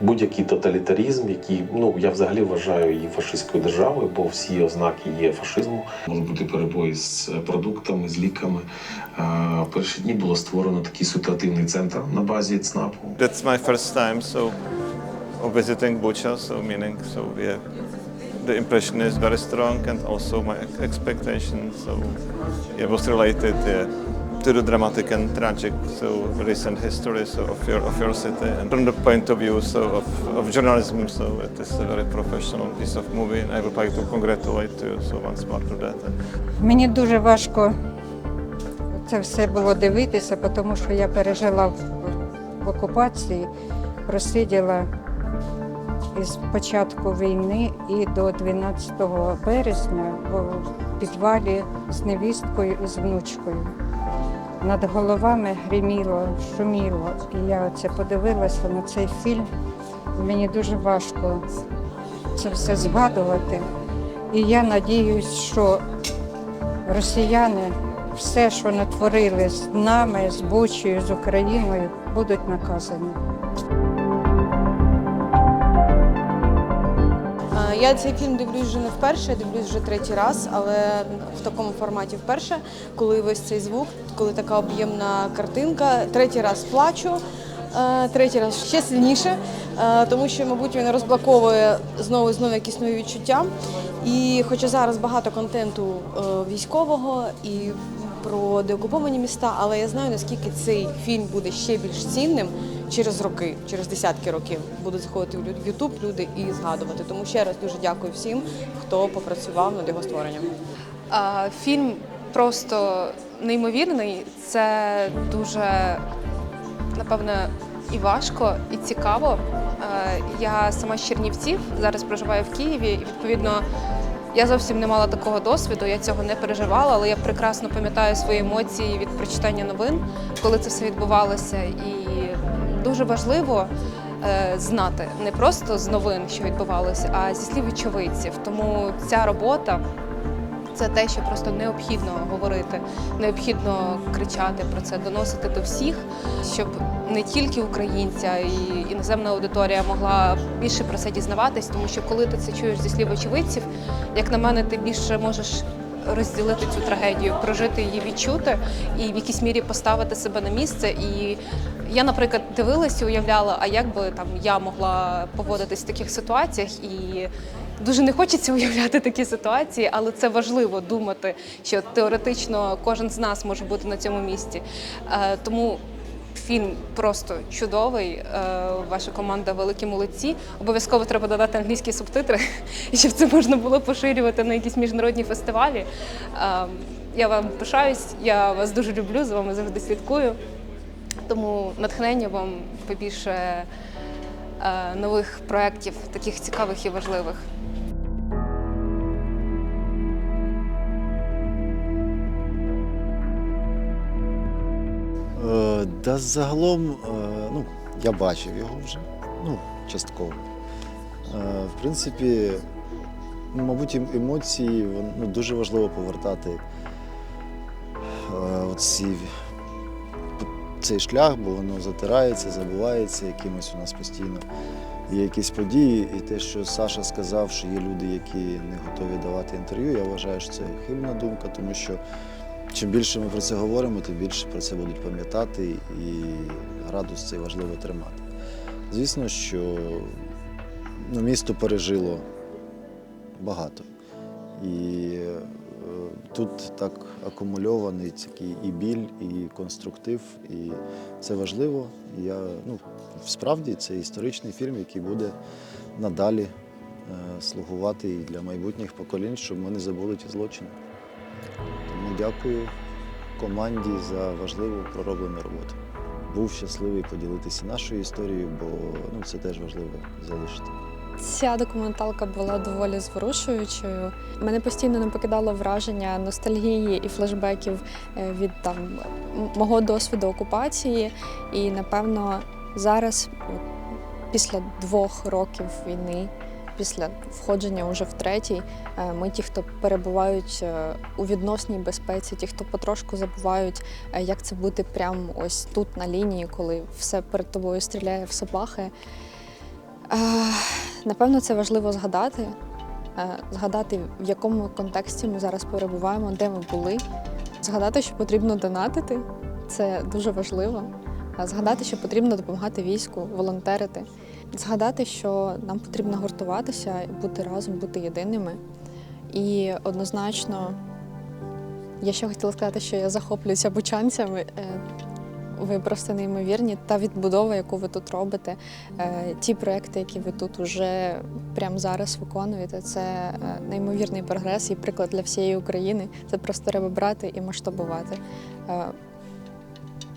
будь-який тоталітарізм, який ну я взагалі вважаю її фашистською державою, бо всі ознаки є фашизму. Можуть бути перебої з продуктами, з ліками. Е, Перші дні було створено такий ситуативний центр на базі ЦНАПу. That's my first time, so of visiting Bucha, so meaning, so yeah, the impression is very strong, and also my expectations, so it was related yeah, to the dramatic and tragic, so recent history so of your of your city, and from the point of view so of, of journalism, so it is a very professional piece of movie, and I would like to congratulate you so once more to that. Мені дуже важко це все було дивитися, тому що я пережила в, в окупації, просиділа із початку війни і до 12 березня в підвалі з невісткою і з внучкою. Над головами гриміло, шуміло. І я оце подивилася на цей фільм. Мені дуже важко це все згадувати. І я надіюсь, що росіяни все, що натворили з нами, з Бучею, з Україною, будуть наказані. Я цей фільм дивлюсь вже не вперше, я дивлюсь вже третій раз, але в такому форматі вперше, коли весь цей звук, коли така об'ємна картинка. Третій раз плачу, е, третій раз ще сильніше, е, тому що, мабуть, він розблоковує знову і знову якісь нові відчуття. І хоча зараз багато контенту е, військового і про деокуповані міста, але я знаю, наскільки цей фільм буде ще більш цінним через роки, через десятки років будуть заходити в Ютуб люди і згадувати. Тому ще раз дуже дякую всім, хто попрацював над його створенням. Фільм просто неймовірний. Це дуже, напевно, і важко, і цікаво. Я сама з Чернівців, зараз проживаю в Києві, і відповідно. Я зовсім не мала такого досвіду, я цього не переживала, але я прекрасно пам'ятаю свої емоції від прочитання новин, коли це все відбувалося. І дуже важливо е, знати не просто з новин, що відбувалося, а зі слів очевидців. Тому ця робота це те, що просто необхідно говорити, необхідно кричати про це, доносити до всіх, щоб не тільки українця і іноземна аудиторія могла більше про це дізнаватись, тому що коли ти це чуєш зі слів очевидців, як на мене, ти більше можеш розділити цю трагедію, прожити її, відчути і в якійсь мірі поставити себе на місце. І я, наприклад, дивилася, уявляла, а як би там я могла поводитись в таких ситуаціях і. Дуже не хочеться уявляти такі ситуації, але це важливо думати, що теоретично кожен з нас може бути на цьому місці. Е, Тому фільм просто чудовий. Е, Ваша команда великі молодці. Обов'язково треба додати англійські субтитри, щоб це можна було поширювати на якісь міжнародні фестивалі. Е, Я вам пишаюсь, я вас дуже люблю, за вами завжди слідкую. Тому натхнення вам побільше е, нових проєктів, таких цікавих і важливих. Е, Да, загалом, е, ну, я бачив його вже, ну, частково. Е, В принципі, мабуть, ем- емоції ну, дуже важливо повертати е, оці, цей шлях, бо воно затирається, забувається якимось у нас постійно. Є якісь події, і те, що Саша сказав, що є люди, які не готові давати інтерв'ю, я вважаю, що це хибна думка, тому що Чим більше ми про це говоримо, тим більше про це будуть пам'ятати і градус цей важливо тримати. Звісно, що ну, місто пережило багато. І тут так акумульований такий і біль, і конструктив, і це важливо. Я, ну, справді це історичний фільм, який буде надалі е, слугувати і для майбутніх поколінь, щоб ми не забули ті злочини. Тому дякую команді за важливу пророблену роботу. Був щасливий поділитися нашою історією, бо ну, це теж важливо залишити. Ця документалка була доволі зворушуючою. Мене постійно не покидало враження ностальгії і флешбеків е, від там мого досвіду окупації. І напевно зараз, після двох років війни, після входження уже в третій, е, ми ті, хто перебувають е, у відносній безпеці, ті, хто потрошку забувають, як це бути прямо ось тут на лінії, коли все перед тобою стріляє, все бахає. Е, Напевно, це важливо згадати, е, згадати, в якому контексті ми зараз перебуваємо, де ми були. Згадати, що потрібно донатити це дуже важливо. Е, Згадати, що потрібно допомагати війську, волонтерити. Згадати, що нам потрібно гуртуватися, бути разом, бути єдиними. І однозначно, я ще хотіла сказати, що я захоплююся бучанцями. Ви просто неймовірні. Та відбудова, яку ви тут робите, е, ті проекти, які ви тут уже прямо зараз виконуєте, це е, неймовірний прогрес і приклад для всієї України. Це просто треба брати і масштабувати. Е,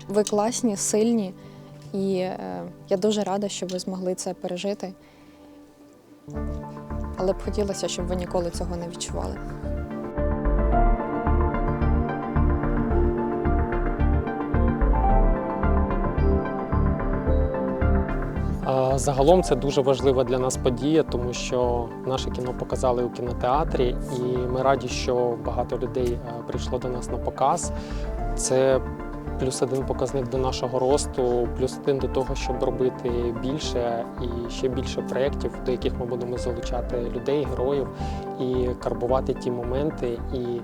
Ви класні, сильні, і я дуже рада, що ви змогли це пережити. Але б хотілося, щоб ви ніколи цього не відчували. Загалом це дуже важлива для нас подія, тому що наше кіно показали у кінотеатрі, і ми раді, що багато людей е, прийшло до нас на показ. Це плюс один показник до нашого росту, плюс один до того, щоб робити більше і ще більше проєктів, до яких ми будемо залучати людей, героїв і карбувати ті моменти і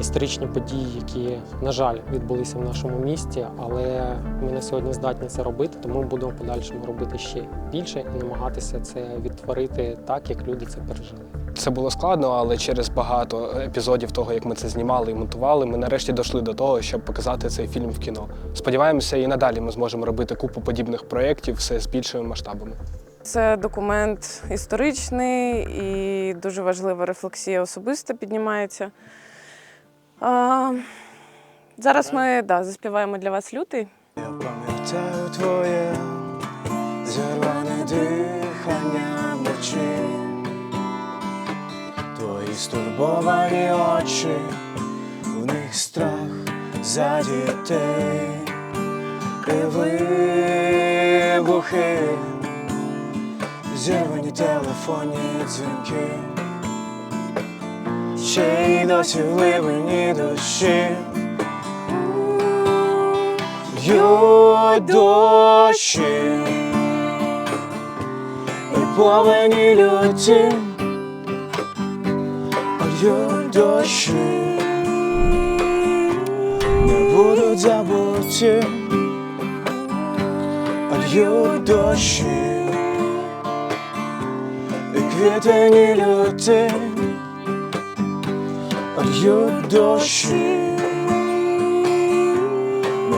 історичні події, які, на жаль, відбулися в нашому місті, але ми на сьогодні здатні це робити, тому ми будемо в подальшому робити ще більше і намагатися це відтворити так, як люди це пережили. Це було складно, але через багато епізодів того, як ми це знімали і монтували, ми нарешті дійшли до того, щоб показати цей фільм в кіно. Сподіваємося, і надалі ми зможемо робити купу подібних проєктів все з більшими масштабами. Це документ історичний і дуже важлива рефлексія особиста піднімається. А, зараз ми да, заспіваємо для вас лютий. Я пам'ятаю твоє зірване дихання вночі, твої стурбовані очі, в них страх за дітей, і зірвані телефонні дзвінки, ще досі в глибині душі. Б'ють дощі і повені люті, б'ють дощі, не будуть забуті, б'ють дощі, і квітені люті, б'ють дощі.